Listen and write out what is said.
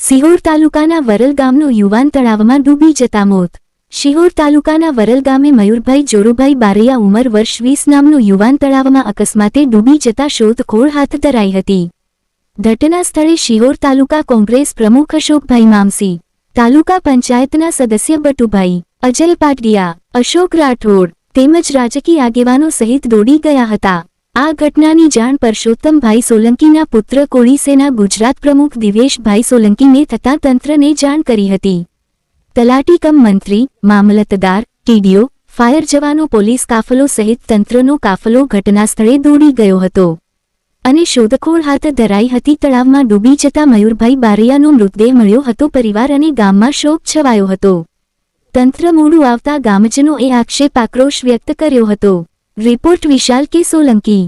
સિહોર તાલુકાના વરલ ગામનો યુવાન તળાવમાં ડૂબી જતા મોત. શિહોર તાલુકાના વરલ ગામે મયુરભાઈ જોરુભાઈ બારૈયા ઉંમર વર્ષ વીસ નામનું યુવાન તળાવમાં અકસ્માતે ડૂબી જતા શોધખોળ હાથ ધરાઈ હતી. ઘટના સ્થળે શિહોર તાલુકા કોંગ્રેસ પ્રમુખ અશોકભાઈ મામસી, તાલુકા પંચાયતના સદસ્ય બટુભાઈ, અજય પાટડિયા અશોક રાઠોડ તેમજ રાજકીય આગેવાનો સહિત દોડી ગયા હતા. આ ઘટનાની જાણ પરસોત્તમભાઈ સોલંકીના પુત્ર કોળી સેના ગુજરાત પ્રમુખ દિવેશભાઈ સોલંકીને થતાં તંત્રને જાણ કરી હતી. તલાટી કમ મંત્રી, મામલતદાર, ટીડીઓ, ફાયર જવાનો, પોલીસ કાફલો સહિત તંત્રનો કાફલો ઘટનાસ્થળે દોડી ગયો હતો. અને શોધખોળ હાથ ધરાઈ હતી તળાવમાં ડૂબી જતા મયુરભાઈ બારૈયાનો મૃતદેહ મળ્યો હતો પરિવાર અને ગામમાં શોક છવાયો હતો. તંત્ર મોડું આવતા ગામજનોએ આક્ષેપ આક્રોશ વ્યક્ત કર્યો હતો. રિપોર્ટ વિશાલ કે સોલંકી